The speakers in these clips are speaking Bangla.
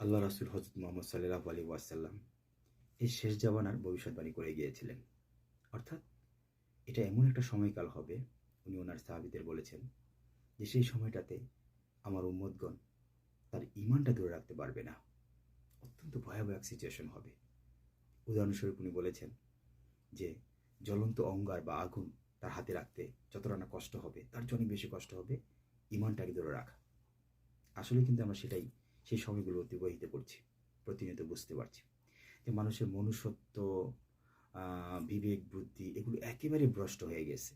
আল্লাহ রাসুল হজরত মোহাম্মদ সাল্লাহ আলী ওয়াসাল্লাম এই শেষ জামানার ভবিষ্যৎবাণী করে গিয়েছিলেন। অর্থাৎ এটা এমন একটা সময়কাল হবে, উনি ওনার সাহাবিদের বলেছেন, যে সেই সময়টাতে আমার উম্মদগণ তার ইমানটা ধরে রাখতে পারবে না। অত্যন্ত ভয়াবহ এক সিচুয়েশন হবে। উদাহরণস্বরূপ উনি বলেছেন যে, জ্বলন্ত অঙ্গার বা আগুন তার হাতে রাখতে যতটা না কষ্ট হবে, তার জন্য বেশি কষ্ট হবে ইমানটাকে ধরে রাখা। আসলে কিন্তু আমরা সেটাই সেই সময়গুলো অতিবাহিত করছি, প্রতিনিয়ত বুঝতে পারছি। যে মানুষের মনুষ্যত্ব বিবেক, বুদ্ধি এগুলো একেবারে ভ্রষ্ট হয়ে গেছে।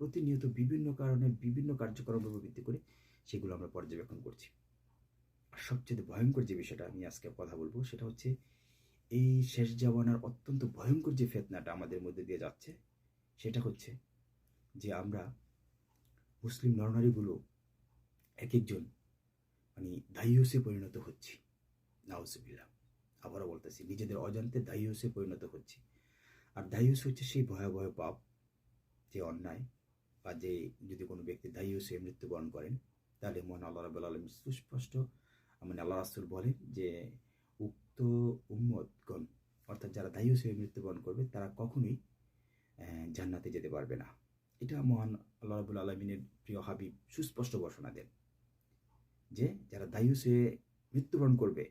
প্রতিনিয়ত বিভিন্ন কারণে বিভিন্ন কার্যক্রমের উপর ভিত্তি করে সেগুলো আমরা পর্যবেক্ষণ করছি। আর সবচেয়ে ভয়ঙ্কর যে বিষয়টা আমি আজকে কথা বলব সেটা হচ্ছে এই শেষ জামানার অত্যন্ত ভয়ঙ্কর যে ফেতনাটা আমাদের মধ্যে দিয়ে যাচ্ছে, সেটা হচ্ছে যে আমরা মুসলিম নরনারীগুলো এক একজন মানে দায়ুসে পরিণত হচ্ছি নাউজুবিল্লাহ আবারও বলতেছি, নিজেদের অজান্তে দায়ুসে পরিণত হচ্ছি। আর দায়ুস হচ্ছে সেই ভয়াবহ পাপ, যে অন্যায়, বা যে যদি কোনো ব্যক্তি দায়ুসে মৃত্যুবরণ করেন, তাহলে মহান আল্লাহ রাবুল আলম সুস্পষ্ট মানে আল্লাহ রাসুল বলেন যে, উক্ত উম্মতগণ, অর্থাৎ যারা দায়ুস মৃত্যুবরণ করবে, তারা কখনোই জান্নাতে যেতে পারবে না। এটা মহান আল্লাহ রাবুল আলমিনের প্রিয় হাবিব সুস্পষ্ট ঘোষণা দেন। যে যারা দায়ুস হয়ে মৃত্যুবরণ করবে,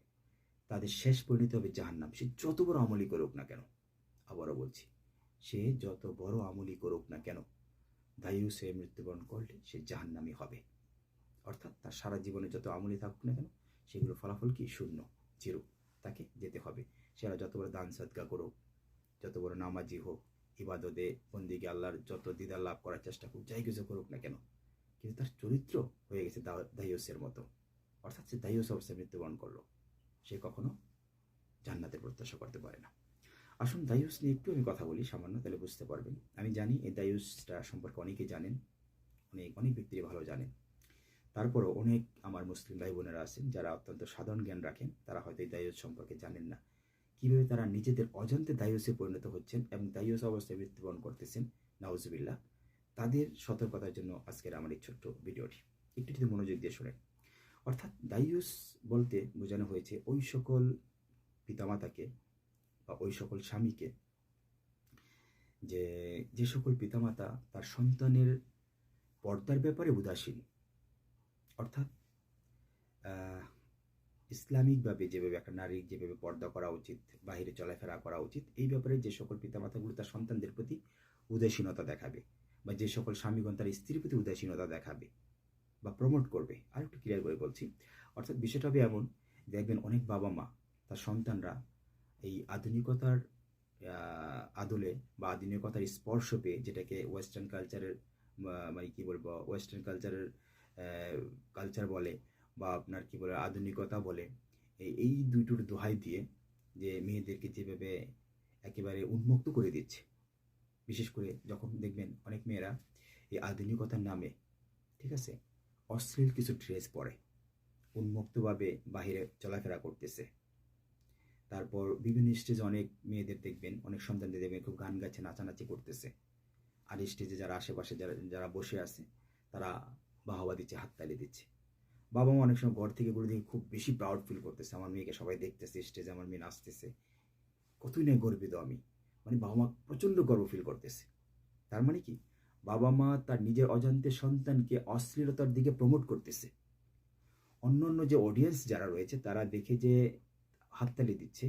তাদের শেষ পরিণত হবে জাহান্নাম। সে যত বড় আমলি করুক না কেন, আবারও বলছি, সে যত বড় আমলি করুক না কেন, দায়ুস মৃত্যুবরণ করলে সে জাহান্নামি হবে। অর্থাৎ তার সারা জীবনে যত আমলি থাকুক না কেন, সেগুলো ফলাফল কি? শূন্য, জিরো। তাকে যেতে হবে। সেরা যত বড় দান সদকা করুক, যত বড় নামাজি হোক, ইবাদতে বন্দিকে আল্লাহর যত দিদার লাভ করার চেষ্টা করুক, যাই কিছু করুক না কেন কিন্তু তার চরিত্র হয়ে গেছে দা- মতো। অর্থাৎ সে দায়ুস অবস্থায় মৃত্যুবরণ করল। সে কখনো জান্নাতের প্রত্যাশা করতে পারে না। আসুন দায়ুস নিয়ে একটু আমি কথা বলি, সামান্য, তাহলে বুঝতে পারবেন। আমি জানি এই দায়ুসটা সম্পর্কে অনেকেই জানেন, অনেক অনেক ব্যক্তি ভালো জানেন। তারপরও অনেক আমার মুসলিম ভাই বোনেরা আছেন, যারা অত্যন্ত সাধারণ জ্ঞান রাখেন, তারা হয়তো এই দায়ুস সম্পর্কে জানেন না। কীভাবে তারা নিজেদের অজান্তে দায়ুসে পরিণত হচ্ছেন এবং দায়ুস অবস্থায় মৃত্যুবরণ করতেছেন, নাউজুবিল্লাহ। তাদের সতর্কতার জন্য আজকের আমার এই ছোট্ট ভিডিওটি। একটু যদি মনোযোগ দিয়ে শোনেন। অর্থাৎ দায়ুস বলতে বোঝানো হয়েছে, ওই সকল পিতামাতাকে বা ওই সকল স্বামীকে যে যে সকল পিতামাতা তার সন্তানের পর্দার ব্যাপারে উদাসীন। অর্থাৎ ইসলামিকভাবে যেভাবে একটা নারীর যেভাবে পর্দা করা উচিত বাইরে চলাফেরা করা উচিত, এই ব্যাপারে যে সকল পিতামাতাগুলো তার সন্তানদের প্রতি উদাসীনতা দেখাবে। বা যে সকল স্বামীগণ তার স্ত্রীর প্রতি উদাসীনতা দেখাবে বা প্রমোট করবে আর একটু ক্লিয়ার করে বলছি। অর্থাৎ বিষয়টা হবে এমন দেখবেন অনেক বাবা মা, তার সন্তানরা এই আধুনিকতার আদলে বা আধুনিকতার স্পর্শ পেয়ে যেটাকে ওয়েস্টার্ন কালচারের মানে কী বলব ওয়েস্টার্ন কালচারের কালচার বলে বা আপনার কী বলে, আধুনিকতা বলে, এই দুইটোর দোহাই দিয়ে যে মেয়েদেরকে যেভাবে একেবারে উন্মুক্ত করে দিচ্ছে। বিশেষ করে যখন দেখবেন অনেক মেয়েরা এই আধুনিকতার নামে, ঠিক আছে, অশ্লীল কিছু ড্রেস পরে, উন্মুক্তভাবে বাইরে চলাফেরা করতেছে। তারপর বিভিন্ন স্টেজে অনেক মেয়েদের দেখবেন, অনেক সন্তানদের দেখবেন খুব গান গাচ্ছে, নাচানাচি করতেছে। আর স্টেজে যারা আশেপাশে যারা যারা বসে আছে, তারা বাহবা দিচ্ছে, হাততালি দিচ্ছে। বাবা মা অনেক সময় ঘর থেকে এগুলো দেখে খুব বেশি প্রাউড ফিল করতেছে। আমার মেয়েকে সবাই দেখতেছে, স্টেজে আমার মেয়ে নাচতেছে। কতই না গর্বিত আমি। মানে বাবা মা প্রচণ্ড গর্ব ফিল করতেছে। তার মানে কি? বাবা মা তার নিজের অজান্তে সন্তানকে অশ্লীলতার দিকে প্রমোট করতেছে। অন্য অন্য যে অডিয়েন্স যারা রয়েছে, তারা দেখে যে হাততালি দিচ্ছে,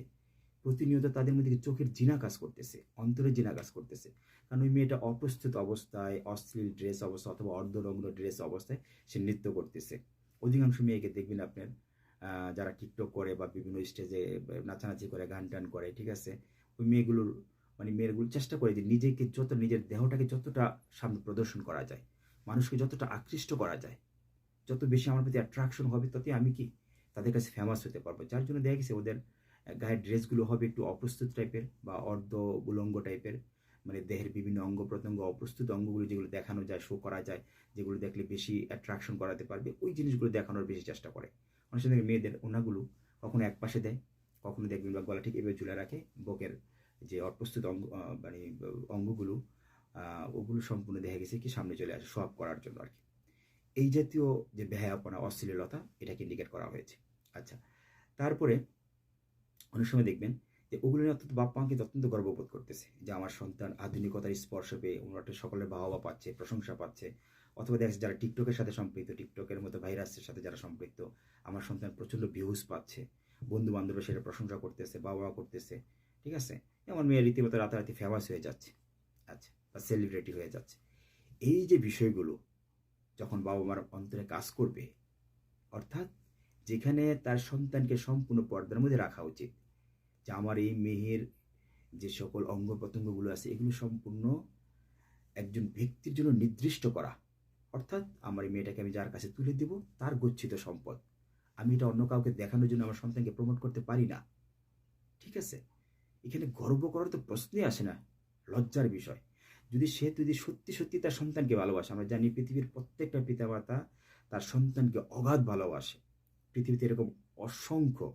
প্রতিনিয়ত তাদের মধ্যে চোখের জিনা কাজ করতেছে, অন্তরে জিনা কাজ করতেছে। কারণ ওই মেয়েটা অপ্রস্তুত অবস্থায়, অশ্লীল ড্রেস অবস্থা অথবা অর্ধনগ্ন ড্রেস অবস্থায় সে নৃত্য করতেছে। অধিকাংশ মেয়েকে দেখবেন আপনার যারা টিকটক করে বা বিভিন্ন স্টেজে নাচানাচি করে, গান টান করে, ঠিক আছে? ওই মেয়েগুলোর মানে মেয়েরগুলো চেষ্টা করে যে নিজেকে যত, নিজের দেহটাকে যতটা সামনে প্রদর্শন করা যায়, মানুষকে যতটা আকৃষ্ট করা যায়, যত বেশি আমার প্রতি অ্যাট্রাকশন হবে ততই আমি কি তাদের কাছে ফেমাস হতে পারব। যার জন্য দেখা গেছে ওদের গায়ের ড্রেসগুলো হবে একটু অপ্রস্তুত টাইপের বা অর্ধ উলঙ্গ টাইপের মানে দেহের বিভিন্ন অঙ্গ প্রত্যঙ্গ, অপ্রস্তুত অঙ্গগুলো যেগুলো দেখানো যায় শো করা যায়, যেগুলো দেখলে বেশি অ্যাট্রাকশন করাতে পারবে, ওই জিনিসগুলো দেখানোর বেশি চেষ্টা করে। অনেক সময় মেয়েদের ওনাগুলো কখনো এক পাশে দেয়, কখনো দেখবেন বা গলা ঠিক এভাবে ঝুলে রাখে, বকের যে অপ্রস্তুত অঙ্গ মানে অঙ্গগুলো ওগুলো সম্পূর্ণ দেখা গেছে কি সামনে চলে আসে, সব করার জন্য আর কি। এই জাতীয় যে বেহায়াপনা অশ্লীলতা, এটাকে ইন্ডিকেট করা হয়েছে। আচ্ছা তারপরে অনেক সময় দেখবেন যে ওগুলো নিয়ে অত্যন্ত বাপ মা কিন্তু অত্যন্ত গর্ববোধ করতেছে যে আমার সন্তান আধুনিকতার স্পর্শ পেয়ে ওনারা সকলের বাহবা পাচ্ছে, প্রশংসা পাচ্ছে। অথবা দেখছে যারা টিকটকের সাথে সম্পৃক্ত, টিকটকের মতো ভাইরাসের সাথে যারা সম্পৃক্ত, আমার সন্তান প্রচণ্ড ভিউজ পাচ্ছে। বন্ধু বান্ধবরা সেটা প্রশংসা করতেছে বাবা করতেছে, ঠিক আছে? আমার মেয়ে রীতিমতো রাতারাতি ফেমাস হয়ে যাচ্ছে। আচ্ছা বা সেলিব্রিটি হয়ে যাচ্ছে। এই যে বিষয়গুলো, যখন বাবা মার অন্তরে কাজ করবে, অর্থাৎ যেখানে তার সন্তানকে সম্পূর্ণ পর্দার মধ্যে রাখা উচিত, যে আমার এই মেয়ের যে সকল অঙ্গ প্রত্যঙ্গগুলো আছে, এগুলো সম্পূর্ণ একজন ব্যক্তির জন্য নির্দিষ্ট করা। অর্থাৎ আমার এই মেয়েটাকে আমি যার কাছে তুলে দেব, তার গচ্ছিত সম্পদ। আমি এটা অন্য কাউকে দেখানোর জন্য আমার সন্তানকে প্রমোট করতে পারি না। ঠিক আছে? এখানে গর্ব করার তো প্রশ্নই আসে না। লজ্জার বিষয়। যদি সে যদি সত্যি সত্যি তার সন্তানকে ভালোবাসে, আমরা জানি পৃথিবীর প্রত্যেকটা পিতামাতা তার সন্তানকে অগাধ ভালোবাসে। পৃথিবীতে এরকম অসংখ্য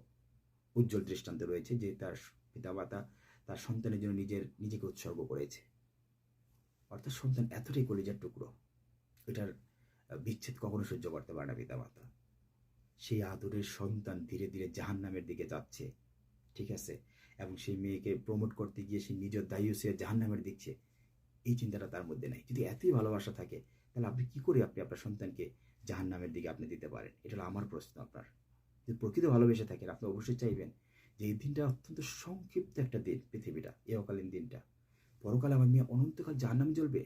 উজ্জ্বল দৃষ্টান্ত রয়েছে যে তার পিতামাতা তার সন্তানের জন্য নিজের, নিজেকে উৎসর্গ করেছে। অর্থাৎ সন্তান এতটাই কলিজার টুকরো, এটার বিচ্ছেদ কখনো সহ্য করতে পারে না পিতামাতা। সেই আদরের সন্তান ধীরে ধীরে জাহান নামের দিকে যাচ্ছে। ঠিক আছে? এবং সেই মেয়েকে প্রমোট করতে গিয়ে সে নিজের দায়ী সে জাহান নামের দিচ্ছে এই চিন্তাটা তার মধ্যে নাই। যদি এতই ভালোবাসা থাকে, তাহলে আপনি কি করে আপনি আপনার সন্তানকে জাহান নামের দিকে আপনি দিতে পারেন? এটা হলো আমার প্রশ্ন আপনার। যদি প্রকৃত ভালোবেসে থাকেন, আপনি অবশ্যই চাইবেন যে এই দিনটা অত্যন্ত সংক্ষিপ্ত একটা দিন পৃথিবীটা, এহকালীন দিনটা। পরকালে আমার মেয়ে অনন্তকাল জাহান নামে জ্বলবে।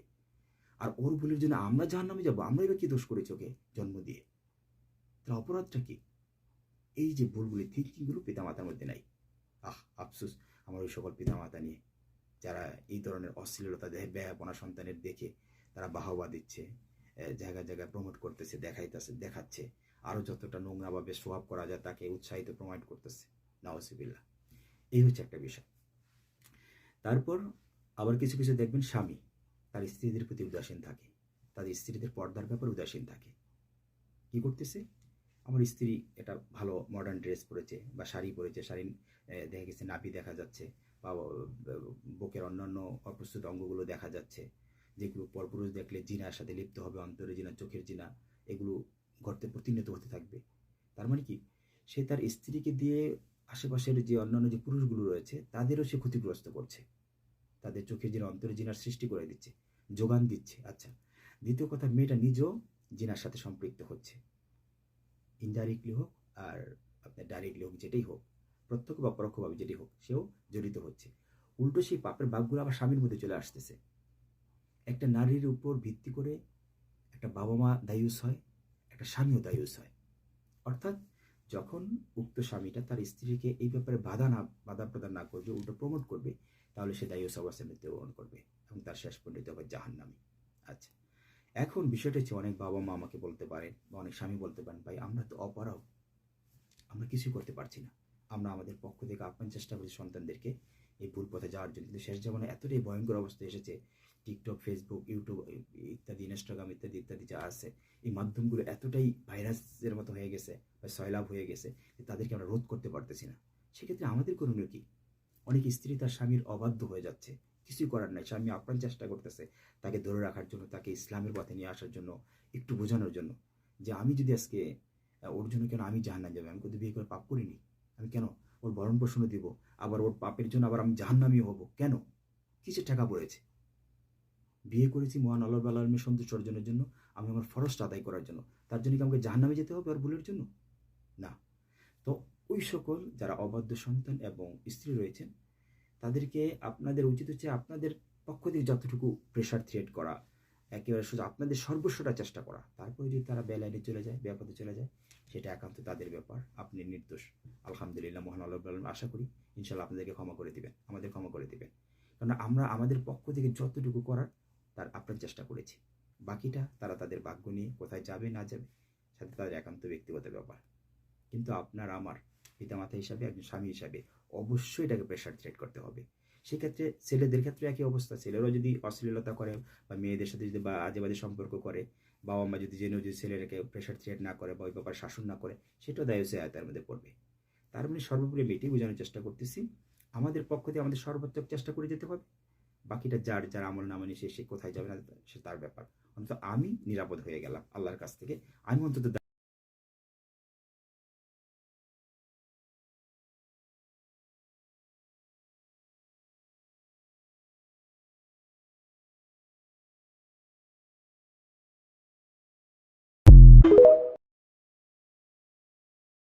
আর ওর ভুলের জন্য আমরা জাহান নামে যাব আমরা এবার কি দোষ করেছি ওকে জন্ম দিয়ে? তাহলে অপরাধটা কি? এই যে ভুলগুলি থিঙ্কিংগুলো পিতামাতার মধ্যে নাই। আহ, আফসুস, আমার ওই সকল পিতামাতা নিয়ে। যারা এই ধরনের অশ্লীলতা দেখে ব্যয়াপনা সন্তানের দেখে তারা বাহবা দিচ্ছে জায়গায় জায়গায় প্রমোট করতেছে, দেখাইতেছে, দেখাচ্ছে। আরও যতটা নোংরাভাবে সোহাব করা যায় তাকে উৎসাহিত প্রমাণ করতেছে। নাওসিবিল্লা এই হচ্ছে একটা বিষয়। তারপর আবার কিছু কিছু দেখবেন স্বামী, তার স্ত্রীদের প্রতি উদাসীন থাকে, তাদের স্ত্রীদের পর্দার ব্যাপারে উদাসীন থাকে। কি করতেছে? আমার স্ত্রী এটা ভালো মডার্ন ড্রেস পরেছে বা শাড়ি পরেছে শাড়ি দেখা গেছে নাভি দেখা যাচ্ছে বা বুকের অন্যান্য অপ্রস্তুত অঙ্গগুলো দেখা যাচ্ছে। যেগুলো পরপুরুষ দেখলে জিনার সাথে লিপ্ত হবে অন্তরে জিনা চোখের জিনা, এগুলো ঘটতে প্রতিনিয়ত হতে থাকবে। তার মানে কি? সে তার স্ত্রীকে দিয়ে আশেপাশের যে অন্যান্য যে পুরুষগুলো রয়েছে, তাদেরও সে ক্ষতিগ্রস্ত করছে। তাদের চোখের জিনা অন্তরে জিনার সৃষ্টি করে দিচ্ছে, যোগান দিচ্ছে। আচ্ছা দ্বিতীয় কথা, মেয়েটা নিজেও জিনার সাথে সম্পৃক্ত হচ্ছে। ইনডাইরেক্টলি হোক আর আপনার ডাইরেক্টলি হোক যেটাই হোক, প্রত্যক্ষ বা পরোক্ষভাবে যেটি হোক, সেও জড়িত হচ্ছে। উল্টো সেই পাপের বাঘগুলো আবার স্বামীর মধ্যে চলে আসতেছে। একটা নারীর উপর ভিত্তি করে একটা বাবা মা দায়ুস হয়, একটা স্বামীও দায়ুস হয়। অর্থাৎ যখন উক্ত স্বামীটা তার স্ত্রীকে এই ব্যাপারে বাধা না, বাধা প্রদান না করবে, উল্টো প্রমোট করবে, তাহলে সে দায়ুস অবস্থায় মৃত্যুবরণ করবে এবং তার শেষ পর্যন্ত হবে জাহান্নামী। আচ্ছা। এখন বিষয়টা হচ্ছে অনেক বাবা মা আমাকে বলতে পারেন বা অনেক স্বামী বলতে পারেন, ভাই, আমরা তো অপারগ আমরা কিছুই করতে পারছি না। আমরা আমাদের পক্ষ থেকে আপ্যান চেষ্টা করি সন্তানদেরকে। এই ভুল পথে যাওয়ার জন্য। কিন্তু শেষ জীবনে এতটাই ভয়ঙ্কর অবস্থা এসেছে টিকটক ফেসবুক ইউটিউব ইত্যাদি ইনস্টাগ্রাম ইত্যাদি ইত্যাদি যা আছে, এই মাধ্যমগুলো এতটাই ভাইরাসের মতো হয়ে গেছে বা সয়লাভ হয়ে গেছে যে তাদেরকে আমরা রোধ করতে পারতেছি না। সেক্ষেত্রে আমাদের করণীয় কি? অনেক স্ত্রী তার স্বামীর অবাধ্য হয়ে যাচ্ছে। কিছুই করার নাই। স্বামী আপ্রাণ চেষ্টা করতেছে তাকে ধরে রাখার জন্য, তাকে ইসলামের পথে নিয়ে আসার জন্য, একটু বোঝানোর জন্য যে আমি যদি আজকে ওর জন্য কেন আমি জাহান্নাম যাবে? আমি কিন্তু বিয়ে করে পাপ করিনি? আমি কেন ওর ভরণ পোষণও দিব? আবার ওর পাপের জন্য আবার আমি জাহান্নামিও হব? কেন? কিসের টাকা পড়েছে? বিয়ে করেছি মহান আল্লাহ আলমের সন্তুষ্ট অর্জনের জন্য, আমি আমার ফরসটা আদায় করার জন্য। তার জন্য কি আমাকে জাহান্নামে যেতে হবে আর ভুলের জন্য? না। তো ওই সকল যারা অবাধ্য সন্তান এবং স্ত্রী রয়েছেন তাদেরকে আপনাদের উচিত হচ্ছে আপনাদের পক্ষ থেকে যতটুকু প্রেশার থ্রিয়েট করা। একেবারে শুধু আপনাদের সর্বস্বটা চেষ্টা করা। তারপরে যদি তারা বেলাইনে চলে যায় ব্যাপারে চলে যায়, সেটা একান্ত তাদের ব্যাপার। আপনি নির্দোষ। আলহামদুলিল্লাহ, মহান আল্লাহ আশা করি ইনশাল্লাহ আপনাদেরকে ক্ষমা করে দিবেন। আমাদের ক্ষমা করে দিবেন। কারণ আমরা আমাদের পক্ষ থেকে যতটুকু করার, তার আপনার চেষ্টা করেছি। বাকিটা তারা তাদের ভাগ্য নিয়ে কোথায় যাবে, না যাবে সাথে তাদের একান্ত ব্যক্তিগত ব্যাপার। কিন্তু আপনার, আমার, পিতামাতা হিসাবে, একজন স্বামী হিসাবে অবশ্যই এটাকে প্রেশার থ্রেট করতে হবে। সেক্ষেত্রে ছেলেদের ক্ষেত্রে একই অবস্থা। ছেলেরাও যদি অশ্লীলতা করে বা মেয়েদের সাথে যদি বা আজে বাজে সম্পর্ক করে বাবা মা যদি জেনেও যদি ছেলেরাকে প্রেশার থ্রেট না করে বা ওই ব্যাপার শাসন না করে, সেটাও দায় আয়তার মধ্যে পড়বে। তার মানে সর্বোপরি এটাই বোঝানোর চেষ্টা করতেছি। আমাদের পক্ষ থেকে আমাদের সর্বাত্মক চেষ্টা করে যেতে হবে। বাকিটা যার যার আমল নামানি সে সে কোথায় যাবে না, সে তার ব্যাপার। অন্তত আমি নিরাপদ হয়ে গেলাম আল্লাহর কাছ থেকে। আমি অন্তত